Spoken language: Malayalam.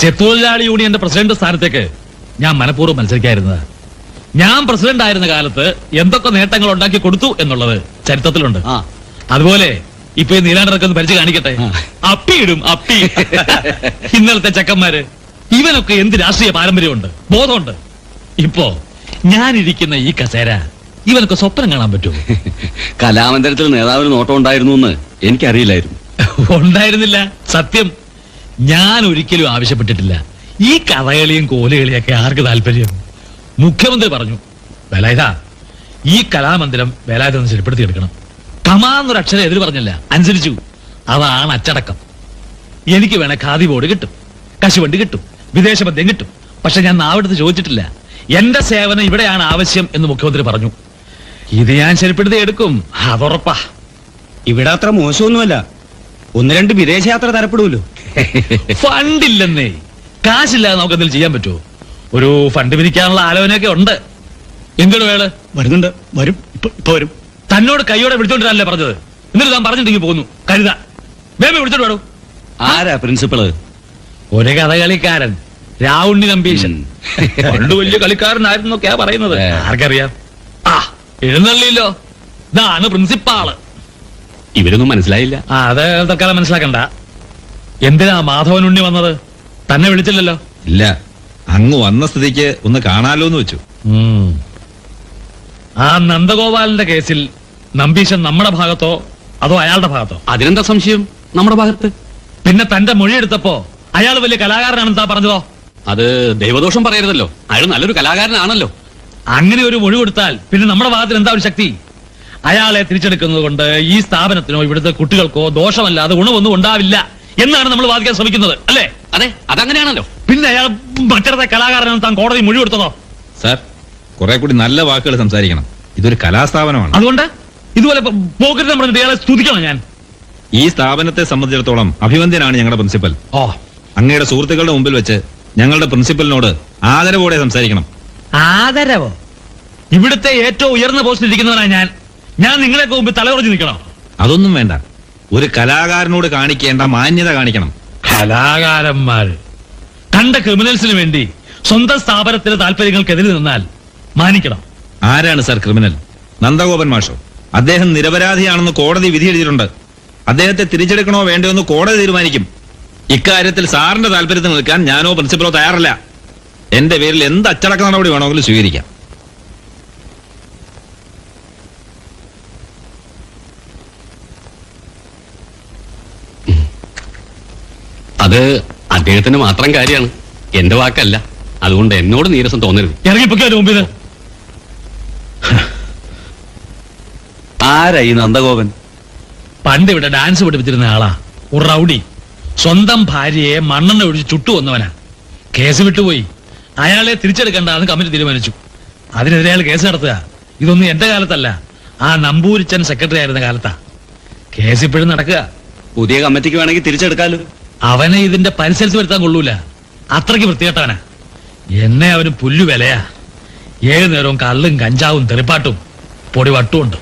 ചെത്തൊഴിലാളി യൂണിയന്റെ പ്രസിഡന്റ് സ്ഥാനത്തേക്ക് ഞാൻ മനഃപൂർവം മത്സരിക്കായിരുന്നത്. ഞാൻ പ്രസിഡന്റ് ആയിരുന്ന കാലത്ത് എന്തൊക്കെ നേട്ടങ്ങൾ ഉണ്ടാക്കി കൊടുത്തു എന്നുള്ളത് ചരിത്രത്തിലുണ്ട്. അതുപോലെ ഇപ്പൊ ഈ നീലാണ്ടറൊക്കെ ഒന്ന് പരിചയം കാണിക്കട്ടെ. അപ്പിയിടും അപ്പി. ഇന്നലത്തെ ചെക്കന്മാര് ഇവനൊക്കെ എന്ത് രാഷ്ട്രീയ പാരമ്പര്യമുണ്ട്? ബോധമുണ്ട്. ഇപ്പോ ഞാനിരിക്കുന്ന ഈ കസേര ഇവനൊക്കെ സ്വപ്നം കാണാൻ പറ്റുമോ? കലാമന്ദിരത്തിൽ നേതാവിന് നോട്ടം ഉണ്ടായിരുന്നു എന്ന് എനിക്കറിയില്ലായിരുന്നു. ഉണ്ടായിരുന്നില്ല. സത്യം ഞാൻ ഒരിക്കലും ആവശ്യപ്പെട്ടിട്ടില്ല. ഈ കഥകളിയും കോലുകളിയൊക്കെ ആർക്ക് താല്പര്യം? മുഖ്യമന്ത്രി പറഞ്ഞു വേലായുധ ഈ കലാമന്ദിരം വേലായുധ ശരിപ്പെടുത്തി എടുക്കണം. കമാന്നൊരു അക്ഷരം എതിര് പറഞ്ഞല്ല അനുസരിച്ചു. അതാണ് അച്ചടക്കം. എനിക്ക് വേണ ഖാദി ബോർഡ് കിട്ടും കശുവണ്ടി കിട്ടും വിദേശ മദ്യം കിട്ടും. പക്ഷെ ഞാൻ നാവെടുത്ത് ചോദിച്ചിട്ടില്ല. എന്റെ സേവനം ഇവിടെയാണ് ആവശ്യം എന്ന് മുഖ്യമന്ത്രി പറഞ്ഞു. ഇത് ഞാൻ ശരിപ്പെടുത്തി എടുക്കും. അതുറപ്പാ ഇവിടെ അത്ര മോശമൊന്നുമല്ല. ഒന്ന് രണ്ട് വിദേശയാത്ര തരപ്പെടുമല്ലോ. ഫണ്ടില്ലെന്നേ. കാശില്ലാതെ നമുക്ക് എന്തെങ്കിലും ചെയ്യാൻ പറ്റുമോ? ഒരു ഫണ്ട് പിരിക്കാനുള്ള ആലോചനയൊക്കെ ഉണ്ട്. എന്തിനു വേൾ വരുന്നുണ്ട്. വരും. ഇപ്പൊ ഇപ്പൊ വരും. തന്നോട് കൈയോടെ വിളിച്ചോണ്ടിരാനല്ലേ പറഞ്ഞത്? എന്നിട്ട് താൻ പറഞ്ഞിട്ടെങ്കിൽ പോകുന്നു. കരുത. വേമ വിളിച്ചോണ്ട് വേണു ആരാ പ്രിൻസിപ്പൾ? ഒരു കഥകളിക്കാരൻ. രാവുണ്ണി നമ്പീശൻ. ഉം. പണ്ട് വലിയ കളിക്കാരനായിരുന്നൊക്കെയാ പറയുന്നത്. ആർക്കറിയാം? ആ എഴുന്നള്ളില്ലോ ഇതാണ് പ്രിൻസിപ്പാൾ. ഇവരൊന്നും മനസ്സിലായില്ല. ആ അത് തൽക്കാലം മനസ്സിലാക്കണ്ട. എന്തിനാ മാധവൻ ഉണ്ണി വന്നത്? തന്നെ വിളിച്ചില്ലല്ലോ. ഇല്ല. അങ്ങ് വന്ന സ്ഥിതിക്ക് ഒന്ന് കാണാലോ എന്ന് വെച്ചു ആ നന്ദഗോപാലിന്റെ കേസിൽ നമ്പീശൻ നമ്മുടെ ഭാഗത്തോ അതോ അയാളുടെ ഭാഗത്തോ? അതിനെന്താ സംശയം? നമ്മുടെ ഭാഗത്ത്? പിന്നെ തന്റെ മൊഴി എടുത്തപ്പോ അയാൾ വലിയ കലാകാരനാണെന്ന് താ പറഞ്ഞതോ? അത് ദൈവദോഷം പറയരുതല്ലോ. അയാൾ നല്ലൊരു കലാകാരനാണല്ലോ. അങ്ങനെ ഒരു മൊഴി കൊടുത്താൽ പിന്നെ നമ്മുടെ ഭാഗത്തിന് എന്താ ഒരു ശക്തി? അയാളെ തിരിച്ചെടുക്കുന്നത് കൊണ്ട് ഈ സ്ഥാപനത്തിനോ ഇവിടുത്തെ കുട്ടികൾക്കോ ദോഷമല്ലാതെ ഗുണമൊന്നും ഉണ്ടാവില്ല. എന്നാണ് നമ്മൾ വാദിക്കാൻ ശ്രമിക്കുന്നത് അല്ലേ? അതെ അതങ്ങനെയാണല്ലോ. പിന്നെ അയാൾ മറ്റേ കലാകാരനെന്ന് താൻ കോടതി മൊഴി കൊടുത്തതോ? സാർ കുറെ കൂടി നല്ല വാക്കുകൾ സംസാരിക്കണം. ഇതൊരു കലാസ്ഥാപനമാണ്. അതുകൊണ്ട് ഇതുപോലെ പോക്കറ്റ് പറഞ്ഞിട്ട് ഇയാളെ സ്തുതിക്കണം ഞാൻ. ഈ സ്ഥാപനത്തെ സംബന്ധിച്ചിടത്തോളം അഭിവന്ദ്യനാണ് ഞങ്ങളുടെ പ്രിൻസിപ്പൽ. ഓ അങ്ങയുടെ സുഹൃത്തുക്കളുടെ മുമ്പിൽ വെച്ച് ഞങ്ങളുടെ പ്രിൻസിപ്പലിനോട് ആദരവോടെ സംസാരിക്കണം. ആദരവോ? ഇവിടുത്തെ ഏറ്റവും ഉയർന്ന പോസ്റ്റിൽ ഇരിക്കുന്നവനാണ് ഞാൻ. ഞാൻ നിങ്ങളെ മുമ്പ് തലകുറച്ച് നിൽക്കണം. അതൊന്നും വേണ്ട. ഒരു കലാകാരനോട് കാണിക്കേണ്ട മാന്യത കാണിക്കണം. കലാകാരന്മാർ. കണ്ട ക്രിമിനൽസിന് വേണ്ടി സ്വന്തം സ്ഥാപനത്തിലെ താല്പര്യങ്ങൾക്കെതിരെ നിന്നാൽ മാനിക്കണം. ആരാണ് സർ ക്രിമിനൽ? നന്ദഗോപൻ മാഷോ? അദ്ദേഹം നിരപരാധിയാണെന്ന് കോടതി വിധി എഴുതിയിട്ടുണ്ട്. അദ്ദേഹത്തെ തിരിച്ചെടുക്കണോ വേണ്ടോ എന്ന് കോടതി തീരുമാനിക്കും. ഇക്കാര്യത്തിൽ സാറിന്റെ താല്പര്യത്തിൽ നിൽക്കാൻ ഞാനോ പ്രിൻസിപ്പലോ തയ്യാറല്ല. എന്റെ പേരിൽ എന്ത് അച്ചടക്ക നടപടി വേണമെങ്കിലും സ്വീകരിക്കാം. അത് അദ്ദേഹത്തിന് മാത്രം കാര്യമാണ്. എന്റെ വാക്കല്ല. അതുകൊണ്ട് എന്നോട് നീരസം തോന്നരുത്. ഇറങ്ങിപ്പൊക്കെ ആരായി നന്ദഗോപൻ? പണ്ട് ഇവിടെ ഡാൻസ് പഠിപ്പിച്ചിരുന്ന ആളാ. ഒരു റൗഡി. സ്വന്തം ഭാര്യയെ മണ്ണെണ്ണ ഒഴിച്ച് ചുട്ടു വന്നവനാ. കേസ് വിട്ടുപോയി. അയാളെ തിരിച്ചെടുക്കണ്ടെന്ന് കമ്മിറ്റി തീരുമാനിച്ചു. അതിനെതിരെ അയാൾ കേസ് നടത്തുക. ഇതൊന്നും എന്റെ കാലത്തല്ല. ആ നമ്പൂരിച്ചൻ സെക്രട്ടറി ആയിരുന്ന കാലത്താ. കേസ് ഇപ്പോഴും നടക്കുക. പുതിയ കമ്മിറ്റിക്ക് വേണമെങ്കിൽ തിരിച്ചെടുക്കാലോ. അവനെ ഇതിന്റെ പരിസരത്ത് വരുത്താൻ കൊള്ളൂല. അത്രയ്ക്ക് വൃത്തികെട്ടവനാ. എന്നെ അവന് പുല്ലു വിലയാ. ഏഴു നേരവും കള്ളും കഞ്ചാവും തെറിപ്പാട്ടും പൊടി വട്ടുമുണ്ട്